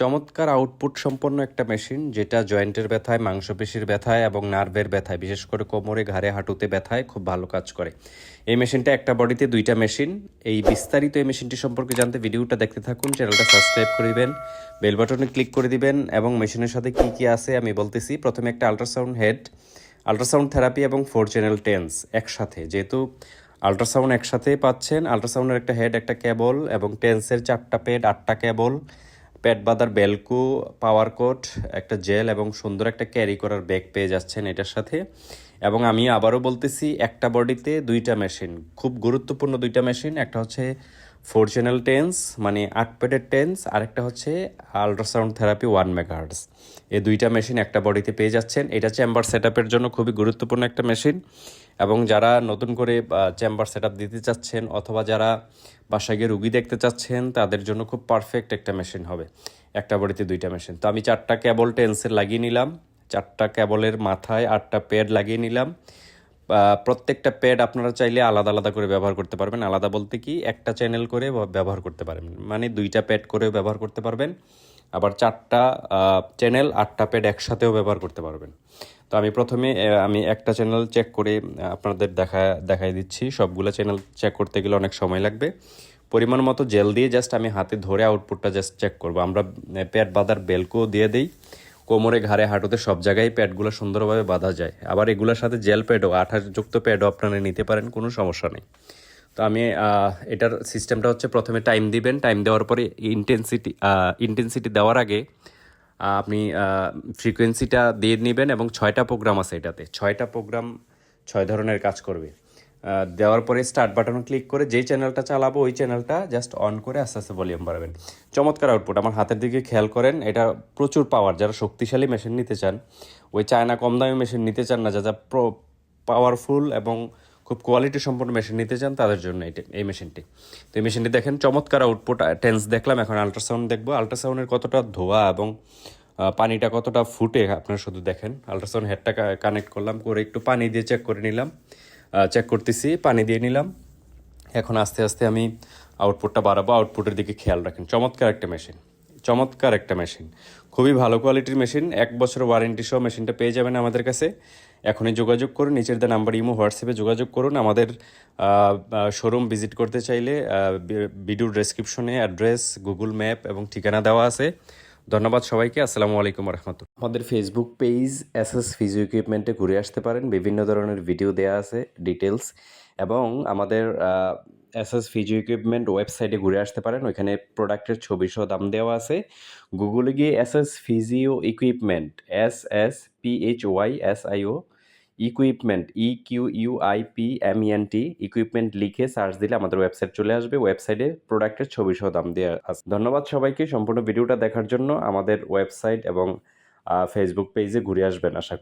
চমৎকার আউটপুট সম্পন্ন একটা মেশিন যেটা জয়েন্টের ব্যথায়, মাংসপেশির ব্যথায় এবং নার্ভের ব্যথায়, বিশেষ করে কোমরে, ঘাড়ে, হাঁটুতে ব্যথায় খুব ভালো কাজ করে। এই মেশিনটা একটা বডিতে দুইটা মেশিন এই বিস্তারিত এই মেশিনটি সম্পর্কে জানতে ভিডিওটা দেখতে থাকুন চ্যানেলটা সাবস্ক্রাইব করে দিবেন বেল বাটনে ক্লিক করে দিবেন এবং মেশিনের সাথে কি কি আছে আমি বলতেছি। প্রথমে একটা আল্ট্রাসাউন্ড হেড আল্ট্রাসাউন্ড থেরাপি এবং ফোর চ্যানেল টেন্স একসাথে। যেহেতু আল্ট্রাসাউন্ড একসাথে পাচ্ছেন আল্ট্রাসাউন্ডের একটা হেড একটা কেবল এবং টেন্সের চারটা পেড আটটা কেবল পেট বাঁধার বেলকু, পাওয়ার কোট, একটা জেল এবং সুন্দর একটা ক্যারি করার ব্যাগ পেয়ে যাচ্ছেন এটার সাথে। এবং আমি আবারও বলতেছি, একটা বডিতে দুইটা মেশিন, খুব গুরুত্বপূর্ণ দুইটা মেশিন, একটা হচ্ছে ফোর চ্যানেল টেন্স মানে আট প্যাডের টেন্স আরেকটা হচ্ছে আল্ট্রাসাউন্ড থেরাপি ওয়ান মেগাহার্স এই দুইটা মেশিন একটা বডিতে পেয়ে যাচ্ছেন। এটা চেম্বার সেট জন্য খুবই গুরুত্বপূর্ণ একটা মেশিন। এবং যারা নতুন করে চেম্বার সেট দিতে চাচ্ছেন অথবা যারা বাসায় গিয়ে রুগী দেখতে চাচ্ছেন, তাদের জন্য খুব পারফেক্ট একটা মেশিন হবে। একটা বাড়িতে দুইটা মেশিন তো আমি চারটা কেবল টেন্সের লাগিয়ে নিলাম। চারটা কেবলের মাথায় আটটা প্যাড লাগিয়ে নিলাম। প্রত্যেকটা প্যাড আপনারা চাইলে আলাদা আলাদা করে ব্যবহার করতে পারবেন। আলাদা বলতে কি, একটা চ্যানেল করে ব্যবহার করতে পারবেন। মানে দুইটা প্যাড করেও ব্যবহার করতে পারবেন। আবার চারটা চ্যানেল আটটা প্যাড একসাথেও ব্যবহার করতে পারবেন। তো আমি প্রথমে আমি একটা চ্যানেল চেক করে আপনাদের দেখা, দেখাই দিচ্ছি। সবগুলো চ্যানেল চেক করতে গেলে অনেক সময় লাগবে। পরিমাণ মতো জেল দিয়ে জাস্ট আমি হাতে ধরে আউটপুটটা জাস্ট চেক করব। আমরা প্যাড বাঁধার বেলকো দিয়ে দিই। কোমরে, ঘাড়ে, হাঁটুতে সব জায়গায় প্যাডগুলো সুন্দরভাবে বাঁধা যায়। আবার এগুলোর সাথে জেল প্যাডও আঠাযুক্ত প্যাডও আপনারা নিতে পারেন, কোনো সমস্যা নেই। তো আমি এটার সিস্টেমটা হচ্ছে প্রথমে টাইম দিবেন। টাইম দেওয়ার পরে ইন্টেন্সিটি ইন্টেন্সিটি দেওয়ার আগে আপনি ফ্রিকোয়েন্সিটা দিয়ে নেবেন এবং ছয়টা প্রোগ্রাম আছে এটাতে। ছয়টা প্রোগ্রাম ছয় ধরনের কাজ করবে। দেওয়ার পরে স্টার্ট বাটন ক্লিক করে যেই চ্যানেলটা চালাবো, ওই চ্যানেলটা জাস্ট অন করে আস্তে আস্তে ভলিউম বাড়াবেন। চমৎকার আউটপুট আমার হাতের দিকে খেয়াল করেন, এটা প্রচুর পাওয়ার যারা শক্তিশালী মেশিন নিতে চান, ওই চায়না কম দামি মেশিন নিতে চান না, যা প্রো পাওয়ারফুল এবং খুব কোয়ালিটি সম্পন্ন মেশিন নিতে চান, তাদের জন্য এই মেশিনটি তো এই মেশিনটি দেখেন, চমৎকার আউটপুট টেন্স দেখলাম, এখন আল্ট্রাসাউন্ড দেখব। আলট্রাসাউন্ডের কতটা ধোয়া এবং পানিটা কতটা ফুটে, আপনারা শুধু দেখেন। আলট্রাসাউন্ড হেডটা কানেক্ট করলাম, করে একটু পানি দিয়ে চেক করে নিলাম। চেক করতেছি, পানি দিয়ে নিলাম। এখন আস্তে আস্তে আমি আউটপুটটা বাড়াবো। আউটপুটের দিকে খেয়াল রাখেন, চমৎকার একটা মেশিন চমৎকার একটা মেশিন খুবই ভালো কোয়ালিটির মেশিন এক বছর ওয়ারেন্টি সহ মেশিনটা পেয়ে যাবেন আমাদের কাছে। এখনই যোগাযোগ করুন নিচের দা নাম্বার ইমো হোয়াটসঅ্যাপে যোগাযোগ করুন। আমাদের শোরুম ভিজিট করতে চাইলে ভিডিওর ডেসক্রিপশনে অ্যাড্রেস গুগল ম্যাপ এবং ঠিকানা দেওয়া আছে। ধন্যবাদ সবাইকে, আসসালামু আলাইকুম রহমতুল আমাদের Facebook page S S physio ইকুইপমেন্টে ঘুরে আসতে পারেন। বিভিন্ন ধরনের ভিডিও দেওয়া আছে ডিটেলস এবং আমাদের এস এস ফিজিও ইকুইপমেন্ট ওয়েবসাইটে ঘুরে আসতে পারেন। ওইখানে প্রোডাক্টের ছবি সহ দাম দেওয়া আছে। গুগলে গিয়ে S S physio equipment S S P H Y S I O equipment E Q U I P M N T equipment লিখে সার্চ দিলে আমাদের ওয়েবসাইট চলে আসবে। ওয়েবসাইটে প্রোডাক্টের ছবি সহ দাম দেওয়া আছে। ধন্যবাদ সবাইকে সম্পূর্ণ ভিডিওটা দেখার জন্য। আমাদের ওয়েবসাইট এবং ফেসবুক পেজে ঘুরে আসবেন, আশা করি।